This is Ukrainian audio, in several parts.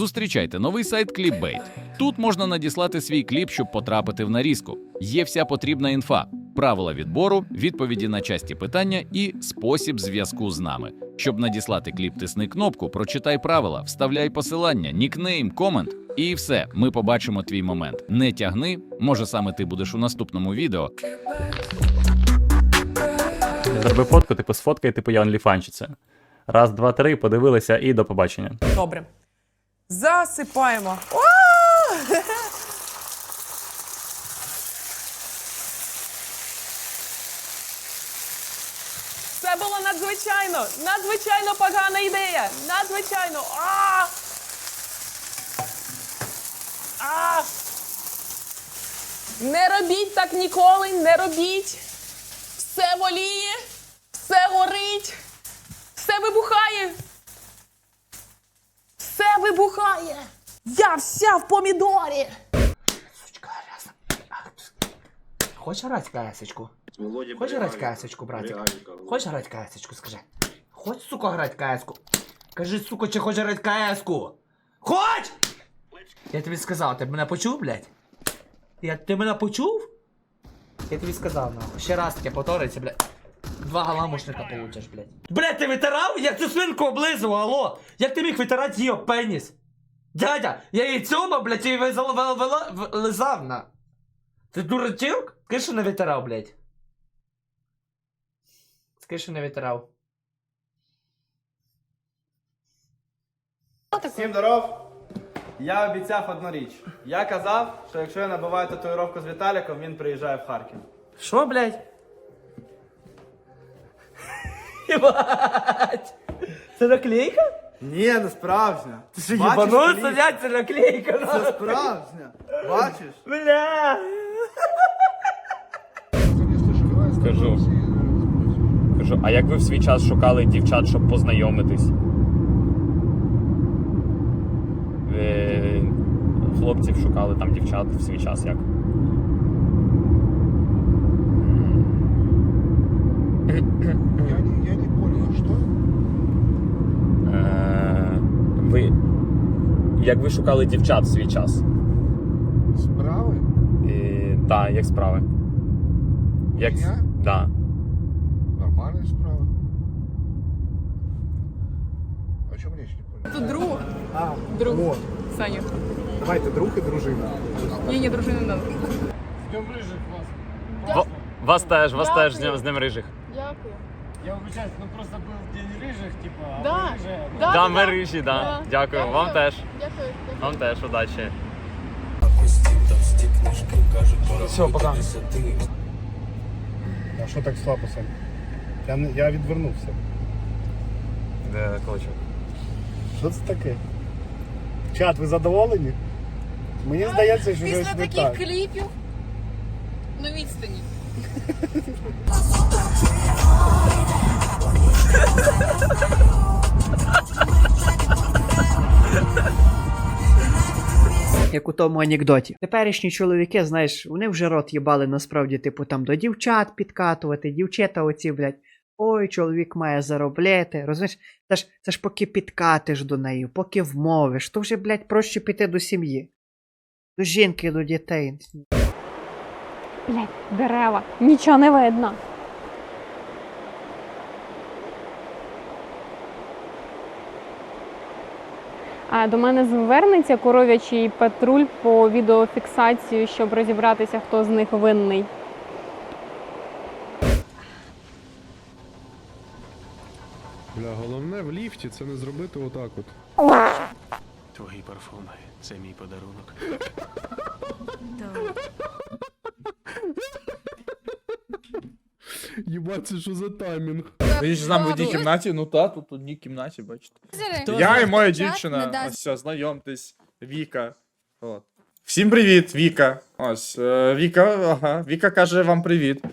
Зустрічайте новий сайт Clipbait. Тут можна надіслати свій кліп, щоб потрапити в нарізку. Є вся потрібна інфа, правила відбору, відповіді на часті питання і спосіб зв'язку з нами. Щоб надіслати кліп, тисни кнопку, прочитай правила, вставляй посилання, нікнейм, комент. І все, ми побачимо твій момент. Не тягни, може саме ти будеш у наступному відео. Зроби фотку, типу, сфоткай, типу, я онліфанчиця. Раз, два, три, подивилися і до побачення. Добре. Засипаємо. О! Це було надзвичайно, надзвичайно погана ідея. Надзвичайно. А! А! Не робіть так ніколи, не робіть. Все воліє, все горить, все вибухає. Все вибухає. Я вся в помідорі. Сучка грязна. Хочеш грати касочку? Хочеш грати касочку, братик? Хочеш грати касочку, скажи. Хочеш, сука, грати каску? Кажи, сука, чи хочеш грати каску? Хоч! Я тобі сказав, ти мене почув, блядь? Я, ти мене почув? Я тобі сказав, нахуй. Ще раз таке повториться, блядь. Два галамушника получиш, блядь. Блядь, ти витирав? Як цю свинку облизував, алло? Як ти міг витирати її пеніс? Дядя, я її цьома, блядь, і визал- вел- вела- в- на. Ти дурачок? Скажи, що не витирав, блядь. Скажи, що не витирав. Всім здоров! Я обіцяв одну річ. Я казав, що якщо я набиваю татуїровку з Віталіком, він приїжджає в Харків. Що, блядь? Єбать! Це наклейка? Ні, не справжня. Ти що, Бачиш єбанувся, кліп? дядь, це наклейка, Це нахуй. справжня. Бачиш? Бля! Кажу. Кажу, а як ви в свій час шукали дівчат, щоб познайомитись? Ви хлопців шукали там дівчат в свій час як? Я не, я не понял, а что? Е, ви. Як ви шукали дівчат в свій час? Справа? І, так, як справи? Як... Я? Да. Нормальная справа. О чем речь не понял? Тут друг, А, друг вот. Саня. Давайте друг и дружина. Ні, ні, дружини не надо. В... Вас теж, вас Дякую. теж з днем, з днем рижих. Дякую. Я вибачаюсь, ну просто був день рижих, типа, а Да. ви рижі. Да, Да, да, ми да. рижі, да. Да. Дякую. Дякую. Вам теж. Дякую. дякую. Вам теж, удачі. Все, пока. А що так слабо, Сань? Я, не- я відвернувся. Де Колочок? Що це таке? Чат, ви задоволені? Мені здається, що Після щось не таких так. кліпів на відстані. Як у тому анекдоті. Теперішні чоловіки, знаєш, вони вже рот їбали насправді, типу, там до дівчат підкатувати, дівчата оці, блядь. Ой, чоловік має заробляти. Розумієш, це ж, це ж поки підкатиш до неї, поки вмовиш, то вже, блядь, проще піти до сім'ї. До жінки, до дітей. Блять, дерева. Нічого не видно. До мене звернеться коров'ячий патруль по відеофіксацію, щоб розібратися, хто з них винний. Бля, головне в ліфті це не зробити отак от. Твої парфуми, це мій подарунок. Єбать, це що за таймінг? Він ж з нами в одній кімнаті, ну та, тут в одній кімнаті, бачите. Хто Я і моя не дівчина. дасть. Ось все, знайомтесь. Віка. От. Всім привіт, Віка. Ось, е, Віка, ага. Віка каже вам привіт.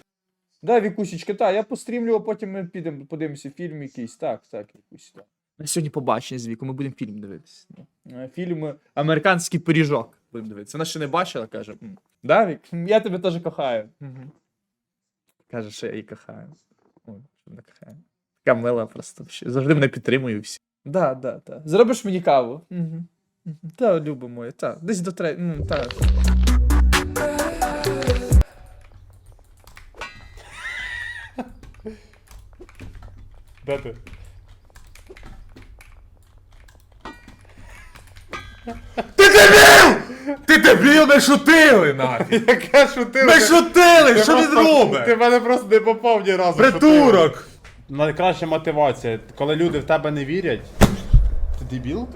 Да, Вікусічка, так, я пострімлю, а потім ми підемо, подивимося фільм якийсь. Так, так, якийсь. Так. На сьогодні побачення з Вікою, ми будемо фільм дивитися. Ну, Фільм Американський пиріжок. Будемо дивитися. Вона ще не бачила, каже. «М, Да, Вік? Я тебе теж кохаю. Мгм. Каже, що я її кохаю. Ой. Така мила просто. Завжди мене підтримує всі. Да, да, да. Зробиш мені каву. Угу. Та, любо моє, та. Десь до третього. Ну, та. Де ти? Ти дебіл, ми шутили, нафіг! Яке шутили? Ми шутили! Ти Що він Ти робить? мене просто не попав ні разу. Придурок! Найкраща мотивація, коли люди в тебе не вірять. Ти дебіл?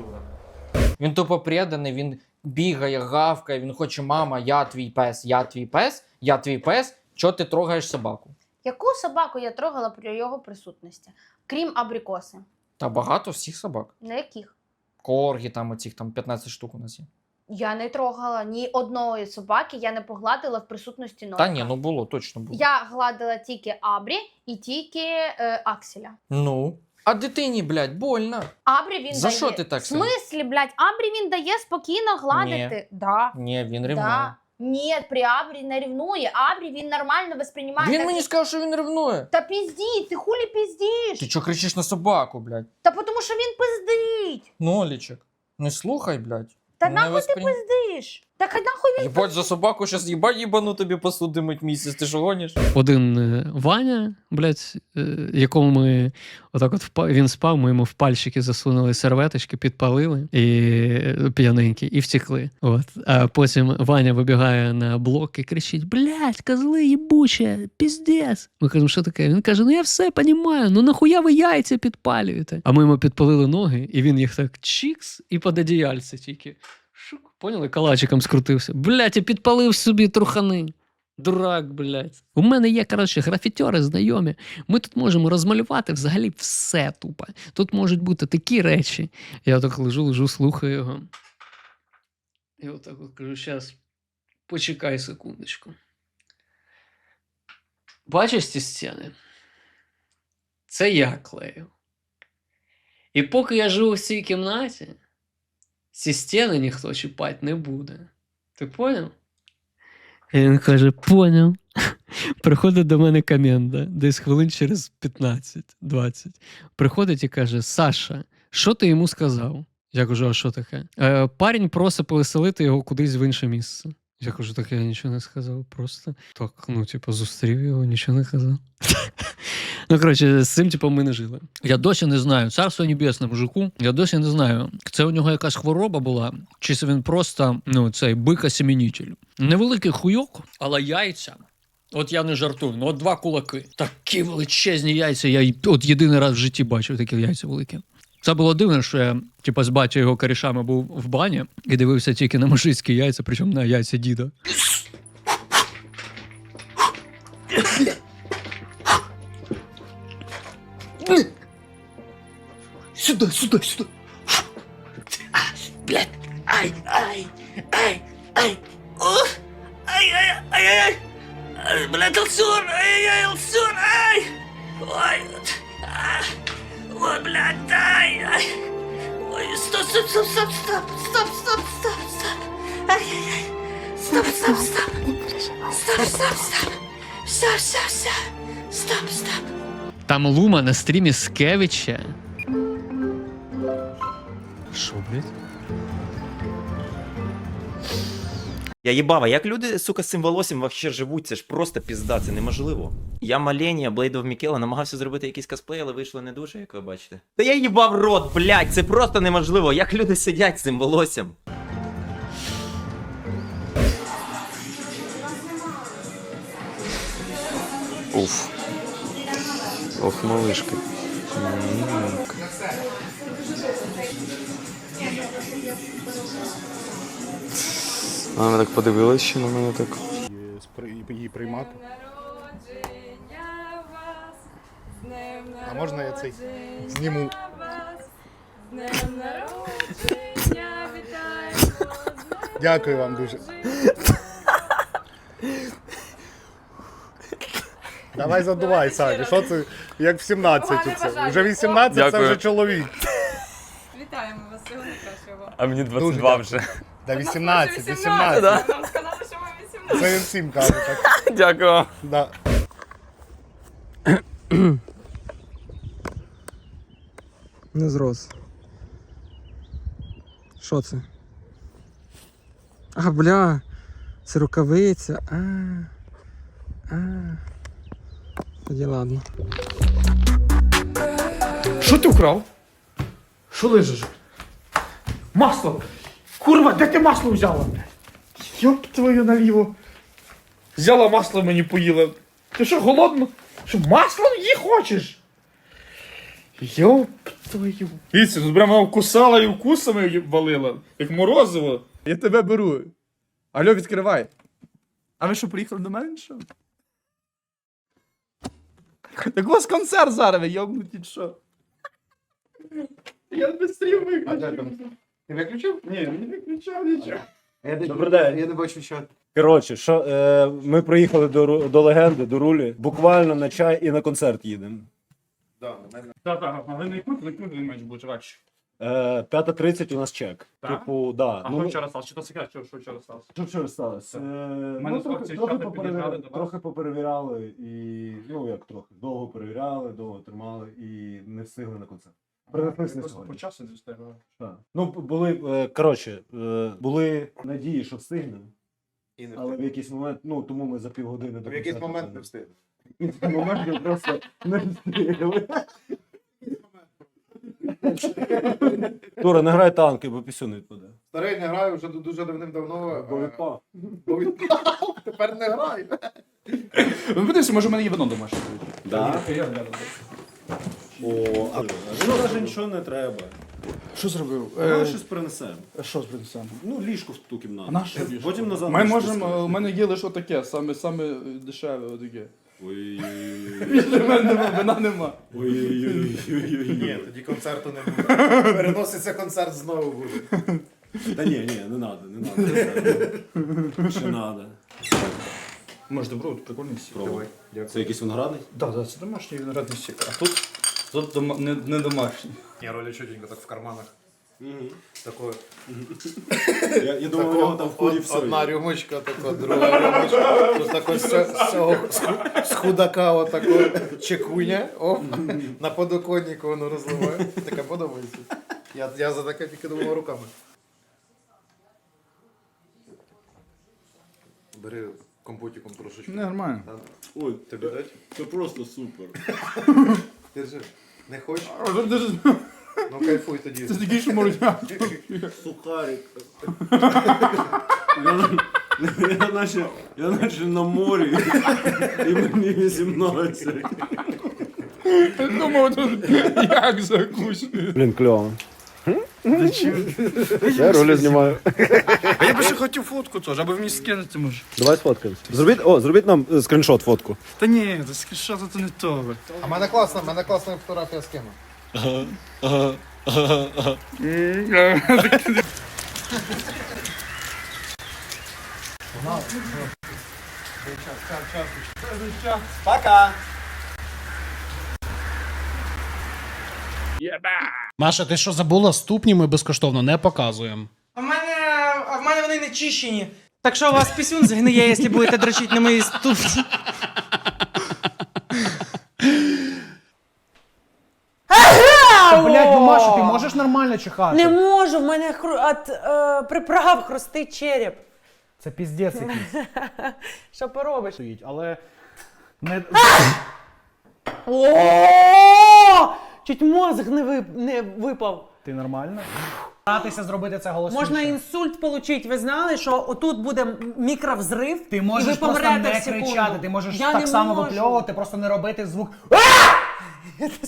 Він тупо преданий, він бігає, гавкає, він хоче, мама, я твій пес, я твій пес, я твій пес. Чого ти трогаєш собаку? Яку собаку я трогала при його присутності? Крім абрикоси. Та багато всіх собак. На яких? Коргі, там оцих там 15 штук у нас є. Я не трогала ні одної собаки, я не погладила в присутності ножка. Та ні, ну було, точно було. Я гладила тільки Абрі і тільки е, Акселя. Ну. А дитині, блядь, больно. Абрі він За дає. що ти так В себе? смислі, блядь, Абрі він дає спокійно гладити. Да. Ні, він ревнує. Да. Ні, при Абрі не ревнує. Абрі він нормально восприймає. Він так, мені сказав, що він ревнує. Та піздіть, ти хулі піздіш? Ти чого кричиш на собаку, блядь? Та тому що він пиздить. Нолічок. Не слухай, блядь. Та Не нахуй ти восприйм- пиздиш? Так а нахуй він Їбать за собаку, щас їбать їбану тобі посуди мить місяць, ти що гониш? Один е, Ваня, блядь, е, якому ми отак от впа- він спав, ми йому в пальчики засунули серветочки, підпалили і е, п'яненькі, і втекли. От. А потім Ваня вибігає на блок і кричить: блядь, козли їбуче, піздець. Ми кажемо, що таке? Він каже: Ну я все розумію, ну нахуя ви яйця підпалюєте? А ми йому підпалили ноги, і він їх так чікс і під одіяльце тільки. Шук, поняли, калачиком скрутився. Блядь, і підпалив собі трухани. Дурак, блядь. У мене є, коротше, графітьори знайомі. Ми тут можемо розмалювати взагалі все тупо. Тут можуть бути такі речі. Я так лежу, лежу, слухаю його. І отак от кажу: зараз почекай секундочку. Бачиш ці стіни? Це я клею. І поки я живу в цій кімнаті, ці стіни ніхто чіпати не буде. Ти поняв? І він каже: поняв. Приходить до мене коменда, десь хвилин через 15-20. Приходить і каже: Саша, що ти йому сказав? Я кажу, а що таке? Е, парень просить повеселити його кудись в інше місце. Я кажу, так я нічого не сказав. Просто так, ну, типу, зустрів його, нічого не казав. Ну, коротше, з цим, типу, ми не жили. Я досі не знаю, царство небесне мужику, я досі не знаю, це у нього якась хвороба була, чи це він просто ну, цей бика-семенітель. Невеликий хуйок, але яйця. От я не жартую, ну от два кулаки. Такі величезні яйця. Я от єдиний раз в житті бачив такі яйця великі. Це було дивно, що я, типу, з батьком його корішами був в бані і дивився тільки на мужицькі яйця, причому на яйця діда. Сюди, сюди, сюди. Блядь, ай, ай, ай, ай. Ай, ай, ай, ай, ай. Ай, Блядь, Алсюр, ай, ай, Алсюр, ай. Ой, а, ой, блядь, ай, ай. Ой, стоп, стоп, стоп, стоп, стоп, стоп, стоп, стоп, стоп. Ай, ай, ай. Стоп, стоп, стоп. Стоп, стоп, стоп. Все, все, все. Стоп, стоп. Там Лума на стрімі Скевича. Що, блядь? Я їбава, як люди, сука, з цим волоссям вообще живуть, це ж просто пізда, це неможливо. Я Маленія, Blade of Мікела, намагався зробити якийсь косплей, але вийшло не дуже, як ви бачите. Та я їбав рот, блядь, це просто неможливо. Як люди сидять з цим волоссям? Уф. Ох, малышка. Вона так подивилась ще на мене так. Її приймати. А можна я цей зніму? Дякую вам дуже. Давай задувай, Саня. Що це як в 17 це? Вже 18 це Дякую. вже чоловік. Вітаємо вас, всього найкращого. А мені Дуже 22 дякую. вже. Та 18, 18. Нам сказали, що ми 18. Це він всім каже так. Дякую. Да. Не зрос. Що це? А, бля, це рукавиця. А, а. Тоді ладно. Що ти вкрав? Що лежиш? Масло! Курва, де ти масло взяла? Йоп твою наліво. Взяла масло мені поїла. Ти що, голодна? Що масло її хочеш? Йоп твою. Дивіться, тут прямо вкусала і вкусами валила, як морозиво. Я тебе беру. Алло, відкривай. А ви що, приїхали до мене? Що? Так у вас концерт зараз, йобнуті що? Я без стрім виключив. Ти виключив? Ні, не виключав нічого. Добрий день. Я не бачу, що. Коротше, що, е, ми приїхали до, Ру- до легенди, до рулі. Буквально на чай і на концерт їдемо. Так, так, але не кут, не кут, він менш буде радше. Е, 5.30 у нас чек. Так? Типу, да. А ну, що ми- вчора сталося? Чи то секрет, що, що вчора сталося? Що вчора сталося? Е, мене ну, трохи, хлопці трохи, під'їжджали поперевіряли, до вас. трохи поперевіряли і, ну як трохи, довго перевіряли, довго тримали і не встигли на концерт. Принеслись на Просто сьогодні. по часу не встигли. Так. Ну, були, е, коротше, е, були надії, що встигнемо. Але в якийсь момент, ну тому ми за півгодини до В якийсь концерту момент не встигли. В якийсь момент ми просто не встигли. Тура, не грай танки, бо пісюн відпаде. Старий не граю вже дуже давним-давно. Бо відпав. Бо відпав, тепер не граю. Ну, подивися, може, в мене є вино домашнє. Да? Я гляну. О, а ну навіть нічого не треба. Що зробив? Давай щось принесемо. Що принесемо? Ну, ліжко в ту кімнату. А на що Потім назад. Ми можемо, у мене є лише отаке, саме, саме дешеве отаке. Ой-ой-ой. Більше в мене нема, вина нема. Ой-ой-ой. тоді концерту не буде. Переноситься концерт знову буде. Та ні, ні, не треба, не треба. Ще треба. Може, добро, тут прикольний сік. Пробуй. Давай. Це якийсь виноградний? Так, так, це домашній виноградний сік. А тут, тут дома, не, не домашній. Я роля чутенько так в карманах. Такое. Я, я думаю, у нього там в ході все. Одна рюмочка, така, друга рюмочка. Тут тако з цього- з цього з з худака отако чекуня. Оп, на подоконнику воно розливає. Таке подобається. Я, я за таке тільки думав руками. Бери компотиком трошечки. Нормально. Ой, Тобі дать? це просто супер. Держи. Не хочеш? Ну кайфуй тоді. Це такий, що можуть. Сухарик. Я, я, наче, я наче на морі. І мені 18. Думав, тут як закусую. Блін, кльово. Я ролі знімаю. А я би ще хотів фотку теж, аби мені скинути може. Давай сфоткаємось. Зробіть, о, зробіть нам е, скріншот фотку. Та ні, це скріншот це не то. А в мене класна, в мене класна фотографія з ким. Пока! Маша, ти що забула? Ступні ми безкоштовно не показуємо. А в мене, а в мене вони не чищені. Так що у вас пісюн згниє, якщо будете дрочити на мої ступні. Блять, ну Маша, ти можеш нормально чихати? Не можу, в мене хру... от е, приправ хрустить череп. Це піздець якийсь Що поробиш? стоїть, але не О! Чуть мозг не, вип... не випав. ти нормально? Старатися зробити це голосніше. Можна інсульт отримати. Ви знали, що отут буде мікровзрив, Ти і ви просто помрете не в секунду. кричати, ти можеш Я так само можу. випльовувати, просто не робити звук.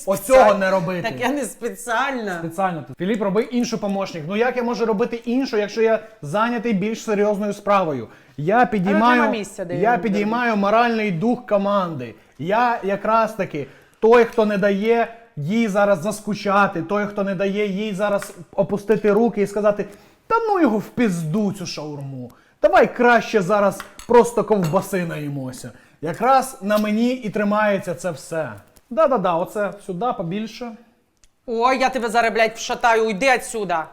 Ось цього не робити. Так я не спеціально. Спеціально. Філіп, роби іншу помощник. Ну як я можу робити іншу, якщо я зайнятий більш серйозною справою? Я підіймаю, місця, де я я- підіймаю моральний дух команди. Я якраз таки той, хто не дає їй зараз заскучати, той, хто не дає їй зараз опустити руки і сказати: та ну його в пізду цю шаурму. Давай краще зараз просто ковбаси наїмося. Якраз на мені і тримається це все. Да-да-да, оце сюди побільше. Ой, я тебе зараз, блядь, вшатаю, уйди отсюда.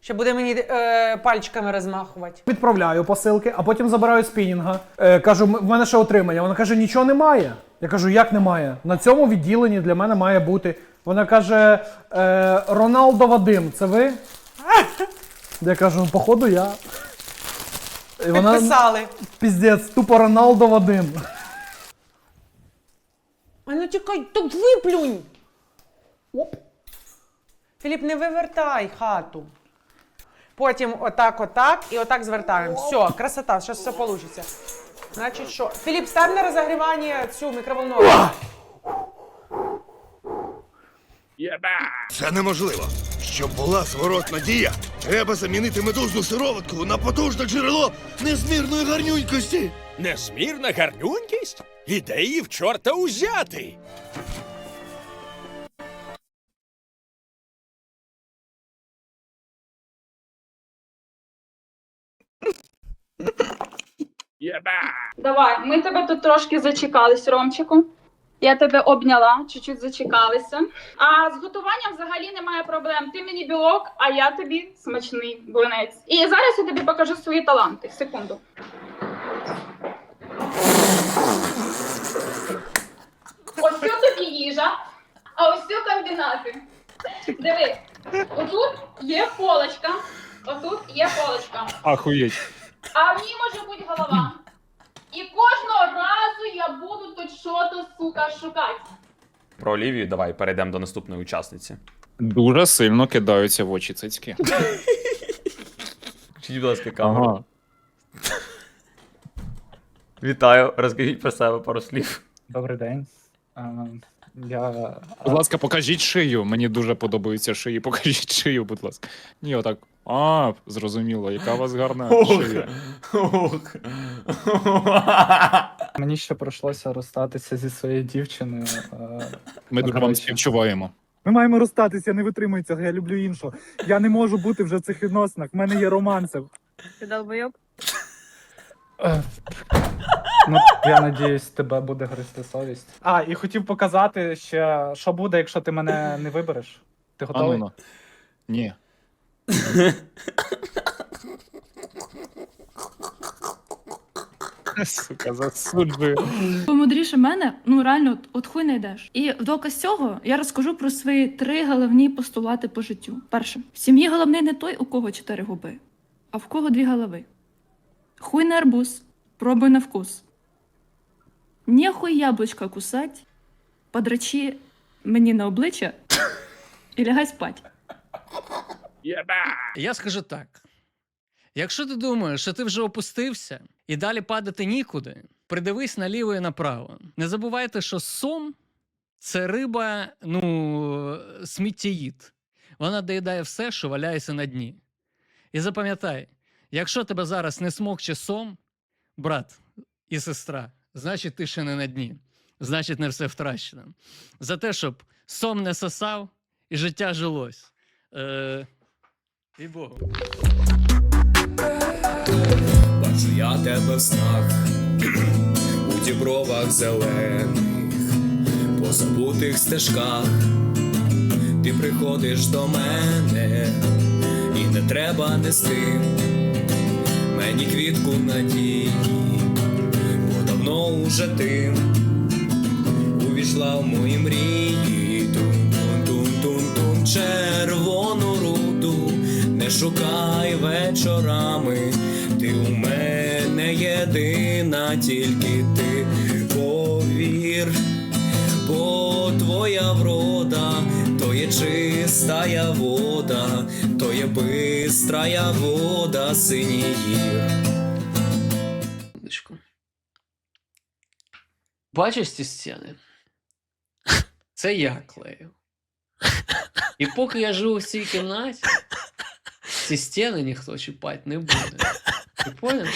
Ще буде мені е, пальчиками розмахувати. Відправляю посилки, а потім забираю спінінга. Е, кажу, в мене ще отримання. Вона каже, нічого немає. Я кажу, як немає? На цьому відділенні для мене має бути. Вона каже: е, Роналдо Вадим, це ви? Я кажу, ну, походу, я. І вона Підписали. піздець, тупо Роналдо в один. А ну чекай, тут виплюнь. Оп. Філіп, не вивертай хату. Потім отак, отак і отак звертаємо. Все, красота, зараз все вийде. Значить, що? Філіп, став на розогрівання цю мікроволновку. Це неможливо. Щоб була зворотна дія, треба замінити медузну сироватку на потужне джерело незмірної гарнюнькості. Незмірна гарнюнькість? Ідеї в чорта узяти. Давай, ми тебе тут трошки зачекались, Ромчику. Я тебе обняла, чуть-чуть зачекалися. А з готуванням взагалі немає проблем. Ти мені білок, а я тобі смачний блинець. І зараз я тобі покажу свої таланти. Секунду. Ось це тобі їжа, а ось це комбінати. Диви, отут є полочка, отут є полочка. Ахуєть. А в ній може бути голова. І кожного разу я буду тут що-то, сука, шукати. Про Олівію давай перейдемо до наступної учасниці. Дуже сильно кидаються в очі цицьки. Включіть, будь ласка, камеру. Ага. Вітаю, розкажіть про себе пару слів. Добрий день. Я Будь ласка, покажіть шию. Мені дуже подобаються шиї. Покажіть шию, будь ласка. Ні, отак. А, зрозуміло, яка у вас гарна шия. Мені ще прийшлося розстатися зі своєю дівчиною. е, Ми дуже вам співчуваємо. Ми маємо розстатися, не витримується, я люблю іншу. Я не можу бути вже в цих відносинах. В мене є романси. Ти долбойоб? Ну, я надіюсь, тебе буде гристи совість. А, і хотів показати ще, що буде, якщо ти мене не вибереш. Ти готовий? ну. Ні. Сука, засуджую. Помудріше мене, ну реально, от, от хуй не йдеш. І в доказ цього я розкажу про свої три головні постулати по життю. Перше, в сім'ї головний не той, у кого чотири губи, а в кого дві голови. Хуй на арбуз, пробуй на вкус. Нехуй яблучка кусать, подрачи мені на обличчя і лягай спать. Я скажу так: якщо ти думаєш, що ти вже опустився і далі падати нікуди, придивись наліво і направо. Не забувайте, що сом це риба, ну, сміттєїд. Вона доїдає все, що валяється на дні. І запам'ятай, якщо тебе зараз не смокче сом, брат і сестра, значить ти ще не на дні. Значить, не все втрачено. За те, щоб сом не сосав і життя жилось. Е, і Богу. Бачу я тебе в снах, у дібровах зелених, по забутих стежках. Ти приходиш до мене, і не треба нести мені квітку надії, бо давно уже ти увійшла в мої мрії. Тун-тун-тун-тун, червону руду, не шукай вечорами. Ти у мене єдина, тільки ти повір, бо твоя врода, то є чистая вода, то є бистрая вода синій Бачиш ці стіни? Це я клею. І поки я живу в цій кімнаті, ці стіни ніхто чіпати не буде. Ти поняв?